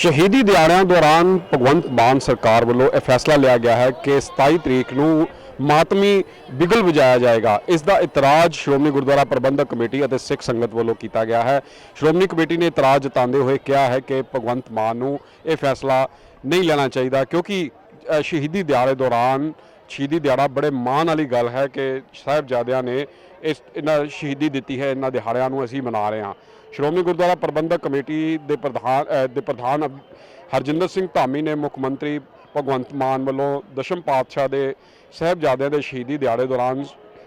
ਸ਼ਹੀਦੀ ਦਿਹਾੜਿਆਂ ਦੌਰਾਨ ਭਗਵੰਤ ਮਾਨ ਸਰਕਾਰ ਵੱਲੋਂ ਇਹ ਫੈਸਲਾ ਲਿਆ ਗਿਆ ਹੈ ਕਿ 27 ਤਰੀਕ ਨੂੰ ਮਾਤਮੀ ਬਿਗਲ ਵਜਾਇਆ ਜਾਏਗਾ। ਇਸ ਦਾ ਇਤਰਾਜ਼ ਸ਼੍ਰੋਮਣੀ ਗੁਰਦੁਆਰਾ ਪ੍ਰਬੰਧਕ ਕਮੇਟੀ ਅਤੇ ਸਿੱਖ ਸੰਗਤ ਵੱਲੋਂ ਕੀਤਾ ਗਿਆ ਹੈ। ਸ਼੍ਰੋਮਣੀ ਕਮੇਟੀ ਨੇ ਇਤਰਾਜ਼ ਜਤਾਉਂਦੇ ਹੋਏ ਕਿਹਾ ਹੈ ਕਿ ਭਗਵੰਤ ਮਾਨ ਨੂੰ ਇਹ ਫੈਸਲਾ ਨਹੀਂ ਲੈਣਾ ਚਾਹੀਦਾ ਕਿਉਂਕਿ ਸ਼ਹੀਦੀ ਦਿਹਾੜੇ ਦੌਰਾਨ ਸ਼ਹੀਦੀ ਦਿਹਾੜਾ ਬੜੇ ਮਾਣ ਵਾਲੀ ਗੱਲ ਹੈ ਕਿ ਸਾਹਿਬਜ਼ਾਦਿਆਂ ਨੇ ਇਸ ਇਹਨਾਂ ਸ਼ਹੀਦੀ ਦਿੱਤੀ ਹੈ, ਇਹਨਾਂ ਦਿਹਾੜਿਆਂ ਨੂੰ ਅਸੀਂ ਮਨਾ ਰਹੇ ਹਾਂ। ਸ਼੍ਰੋਮਣੀ ਗੁਰਦੁਆਰਾ ਪ੍ਰਬੰਧਕ ਕਮੇਟੀ ਦੇ ਪ੍ਰਧਾਨ ਦੇ ਪ੍ਰਧਾਨ ਹਰਜਿੰਦਰ ਸਿੰਘ ਧਾਮੀ ਨੇ ਮੁੱਖ ਮੰਤਰੀ ਭਗਵੰਤ ਮਾਨ ਵੱਲੋਂ ਦਸ਼ਮ ਪਾਤਸ਼ਾਹ ਦੇ ਸਾਹਿਬਜ਼ਾਦਿਆਂ ਦੇ ਸ਼ਹੀਦੀ ਦਿਹਾੜੇ ਦੌਰਾਨ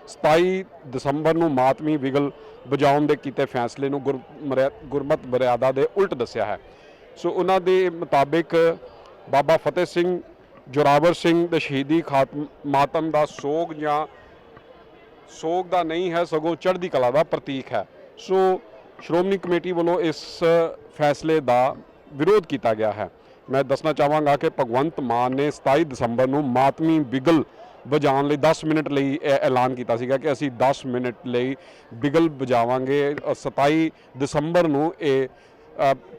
27 ਦਸੰਬਰ ਨੂੰ ਮਾਤਮੀ ਵਿਗਲ ਵਜਾਉਣ ਦੇ ਕੀਤੇ ਫੈਸਲੇ ਨੂੰ ਗੁਰ- ਮਰਿਆ- ਗੁਰਮਤ ਮਰਿਆਦਾ ਦੇ ਉਲਟ ਦੱਸਿਆ ਹੈ। ਸੋ ਉਹਨਾਂ ਦੇ ਮੁਤਾਬਿਕ ਬਾਬਾ ਫਤਿਹ ਸਿੰਘ ਜੋਰਾਵਰ ਸਿੰਘ ਦੇ ਸ਼ਹੀਦੀ ਖਾਤਮ ਮਾਤਮ ਦਾ ਸੋਗ ਜਾਂ ਸੋਗ ਦਾ ਨਹੀਂ ਹੈ ਸਗੋਂ ਚੜ੍ਹਦੀ ਕਲਾ ਦਾ ਪ੍ਰਤੀਕ ਹੈ। ਸੋ ਸ਼੍ਰੋਮਣੀ ਕਮੇਟੀ ਵੱਲੋਂ ਇਸ ਫੈਸਲੇ ਦਾ ਵਿਰੋਧ ਕੀਤਾ ਗਿਆ ਹੈ। ਮੈਂ ਦੱਸਣਾ ਚਾਹਾਂਗਾ ਕਿ ਭਗਵੰਤ ਮਾਨ ਨੇ 27 ਦਸੰਬਰ ਨੂੰ ਮਾਤਮੀ ਬਿਗਲ ਵਜਾਉਣ ਲਈ 10 ਮਿੰਟ ਲਈ ਇਹ ਐਲਾਨ ਕੀਤਾ ਸੀਗਾ ਕਿ ਅਸੀਂ 10 ਮਿੰਟ ਲਈ ਬਿਗਲ ਵਜਾਵਾਂਗੇ। ਅ, 27 ਦਸੰਬਰ ਨੂੰ ਇਹ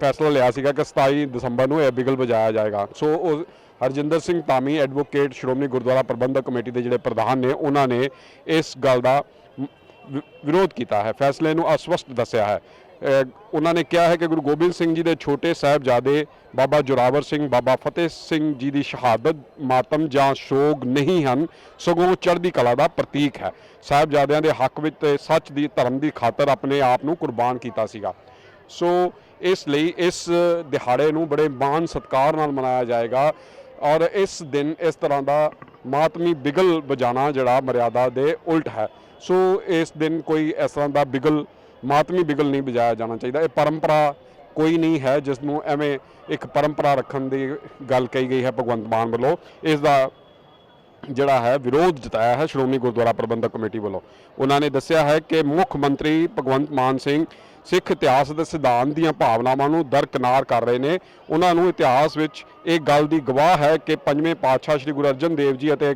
ਫੈਸਲਾ ਲਿਆ ਸੀਗਾ ਕਿ 27 ਦਸੰਬਰ ਨੂੰ ਇਹ ਬਿਗਲ ਵਜਾਇਆ ਜਾਏਗਾ। ਸੋ ਉਹ ਹਰਜਿੰਦਰ ਸਿੰਘ ਧਾਮੀ ਐਡਵੋਕੇਟ ਸ਼੍ਰੋਮਣੀ ਗੁਰਦੁਆਰਾ ਪ੍ਰਬੰਧਕ ਕਮੇਟੀ ਦੇ ਜਿਹੜੇ ਪ੍ਰਧਾਨ ਨੇ, ਉਹਨਾਂ ਨੇ ਇਸ ਗੱਲ ਦਾ ਵਿ- ਵਿਰੋਧ ਕੀਤਾ ਹੈ। ਫੈਸਲੇ ਨੂੰ ਅਸਪਸ਼ਟ ਦੱਸਿਆ ਹੈ। ਉਹਨਾਂ ਨੇ ਕਿਹਾ ਹੈ ਕਿ ਗੁਰੂ ਗੋਬਿੰਦ ਸਿੰਘ ਜੀ ਦੇ ਛੋਟੇ ਸਾਹਿਬਜ਼ਾਦੇ ਬਾਬਾ ਜੋਰਾਵਰ ਸਿੰਘ, ਬਾਬਾ ਫਤਿਹ ਸਿੰਘ ਜੀ ਦੀ ਸ਼ਹਾਦਤ ਮਾਤਮ ਜਾਂ ਸ਼ੋਗ ਨਹੀਂ ਹਨ, ਸਗੋਂ ਚੜ੍ਹਦੀ ਕਲਾ ਦਾ ਪ੍ਰਤੀਕ ਹੈ। ਸਾਹਿਬਜ਼ਾਦਿਆਂ ਦੇ ਹੱਕ ਵਿੱਚ ਤੇ ਸੱਚ ਦੀ, ਧਰਮ ਦੀ ਖਾਤਰ ਆਪਣੇ ਆਪ ਨੂੰ ਕੁਰਬਾਨ ਕੀਤਾ ਸੀਗਾ। ਸੋ ਇਸ ਲਈ ਇਸ ਦਿਹਾੜੇ ਨੂੰ ਬੜੇ ਮਾਣ ਸਤਿਕਾਰ ਨਾਲ ਮਨਾਇਆ ਜਾਏਗਾ। ਔਰ ਇਸ ਦਿਨ ਇਸ ਤਰ੍ਹਾਂ ਦਾ ਮਾਤਮੀ ਬਿਗਲ ਵਜਾਣਾ ਜਿਹੜਾ ਮਰਿਆਦਾ ਦੇ ਉਲਟ ਹੈ। ਸੋ ਇਸ ਦਿਨ ਕੋਈ ਇਸ ਤਰ੍ਹਾਂ ਦਾ ਬਿਗਲ, ਮਾਤਮੀ ਬਿਗਲ ਨਹੀਂ ਵਜਾਇਆ ਜਾਣਾ ਚਾਹੀਦਾ। ਇਹ ਪਰੰਪਰਾ ਕੋਈ ਨਹੀਂ ਹੈ ਜਿਸ ਨੂੰ ਐਵੇਂ ਇੱਕ ਪਰੰਪਰਾ ਰੱਖਣ ਦੀ ਗੱਲ ਕਹੀ ਗਈ ਹੈ ਭਗਵੰਤ ਮਾਨ ਵੱਲੋਂ। ਇਸ ਦਾ ਜਿਹੜਾ ਹੈ ਵਿਰੋਧ ਜਤਾਇਆ ਹੈ ਸ਼੍ਰੋਮਣੀ ਗੁਰਦੁਆਰਾ ਪ੍ਰਬੰਧਕ ਕਮੇਟੀ ਵੱਲੋਂ। ਉਹਨਾਂ ਨੇ ਦੱਸਿਆ ਹੈ ਕਿ ਮੁੱਖ ਮੰਤਰੀ ਭਗਵੰਤ ਮਾਨ ਸਿੰਘ ਸਿੱਖ ਇਤਿਹਾਸ ਦੇ ਸਿਧਾਂਤ ਦੀਆਂ ਭਾਵਨਾਵਾਂ ਨੂੰ ਦਰਕਨਾਰ ਕਰ ਰਹੇ ਨੇ। ਉਹਨਾਂ ਨੂੰ ਇਤਿਹਾਸ ਵਿੱਚ ਇਹ ਗੱਲ ਦੀ ਗਵਾਹ ਹੈ ਕਿ ਪੰਜਵੇਂ ਪਾਤਸ਼ਾਹ ਸ੍ਰੀ ਗੁਰੂ ਅਰਜਨ ਦੇਵ ਜੀ ਅਤੇ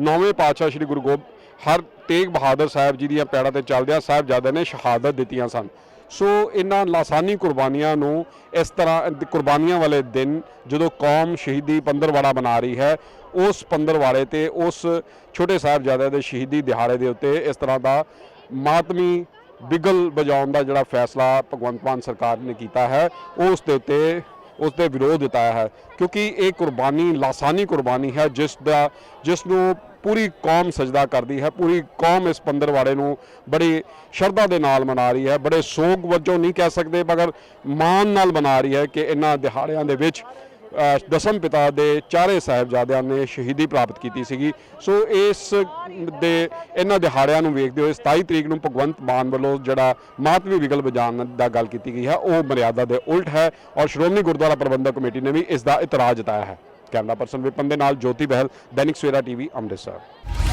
ਨੌਵੇਂ ਪਾਤਸ਼ਾਹ ਸ੍ਰੀ ਗੁਰੂ ਗੋਬ, ਹਰ ਤੇਗ ਬਹਾਦਰ ਸਾਹਿਬ ਜੀ ਦੀਆਂ ਪੈੜਾਂ ਤੇ ਚੱਲਦਿਆਂ ਸਾਹਿਬਜ਼ਾਦਿਆਂ ਨੇ ਸ਼ਹਾਦਤ ਦਿੱਤੀਆਂ ਸਨ। ਸੋ ਇਹਨਾਂ ਲਾਸਾਨੀ ਕੁਰਬਾਨੀਆਂ ਨੂੰ ਇਸ ਤਰ੍ਹਾਂ ਕੁਰਬਾਨੀਆਂ ਵਾਲੇ ਦਿਨ ਜਦੋਂ ਕੌਮ ਸ਼ਹੀਦੀ ਪੰਦਰਵਾੜਾ ਮਨਾ ਰਹੀ ਹੈ, ਉਸ ਪੰਦਰਵਾੜੇ ਤੇ ਉਸ ਛੋਟੇ ਸਾਹਿਬਜ਼ਾਦਿਆਂ ਦੇ ਸ਼ਹੀਦੀ ਦਿਹਾੜੇ ਦੇ ਉੱਤੇ ਇਸ ਤਰ੍ਹਾਂ ਦਾ ਮਾਤਮੀ ਬਿਗਲ ਵਜਾਉਣ ਦਾ ਜਿਹੜਾ ਫੈਸਲਾ ਭਗਵੰਤ ਮਾਨ ਸਰਕਾਰ ਨੇ ਕੀਤਾ ਹੈ, ਉਸ ਦੇ ਉੱਤੇ, ਉਸ ਦੇ ਵਿਰੋਧ ਜਤਾਇਆ ਹੈ। ਕਿਉਂਕਿ ਇਹ ਕੁਰਬਾਨੀ, ਲਾਸਾਨੀ ਕੁਰਬਾਨੀ ਹੈ, ਜਿਸ ਦਾ, ਜਿਸ ਨੂੰ ਪੂਰੀ ਕੌਮ ਸਜਦਾ ਕਰਦੀ ਹੈ। ਪੂਰੀ ਕੌਮ ਇਸ ਪੰਦਰਵਾੜੇ ਨੂੰ ਬੜੀ ਸ਼ਰਧਾ ਦੇ ਨਾਲ ਮਨਾ ਰਹੀ ਹੈ। ਬੜੇ ਸੋਗ ਵਜੋਂ ਨਹੀਂ ਕਹਿ ਸਕਦੇ, ਮਗਰ ਮਾਣ ਨਾਲ ਮਨਾ ਰਹੀ ਹੈ ਕਿ ਇਹਨਾਂ ਦਿਹਾੜਿਆਂ ਦੇ ਵਿੱਚ ਦਸਮ ਪਿਤਾ ਦੇ ਚਾਰੇ ਸਾਹਿਬਜ਼ਾਦਿਆਂ ਨੇ ਸ਼ਹੀਦੀ ਪ੍ਰਾਪਤ ਕੀਤੀ ਸੀਗੀ। ਸੋ ਇਸ ਦੇ, ਇਹਨਾਂ ਦਿਹਾੜਿਆਂ ਨੂੰ ਵੇਖਦੇ ਹੋਏ 27 ਤਰੀਕ ਨੂੰ ਭਗਵੰਤ ਮਾਨ ਵੱਲੋਂ ਜਿਹੜਾ ਮਾਤਮੀ ਵਿਗਲ ਵਜਾਉਣ ਦਾ ਗੱਲ ਕੀਤੀ ਗਈ ਹੈ, ਉਹ ਮਰਿਆਦਾ ਦੇ ਉਲਟ ਹੈ ਔਰ ਸ਼੍ਰੋਮਣੀ ਗੁਰਦੁਆਰਾ ਪ੍ਰਬੰਧਕ ਕਮੇਟੀ ਨੇ ਵੀ ਇਸ ਦਾ ਇਤਰਾਜ਼ ਜਤਾਇਆ ਹੈ। ਕੈਮਰਾ ਪਰਸਨ ਵਿਪਨ ਦੇ ਨਾਲ ਜੋਤੀ ਬਹਿਲ, ਦੈਨਿਕ ਸਵੇਰਾ ਟੀਵੀ, ਅੰਮ੍ਰਿਤਸਰ।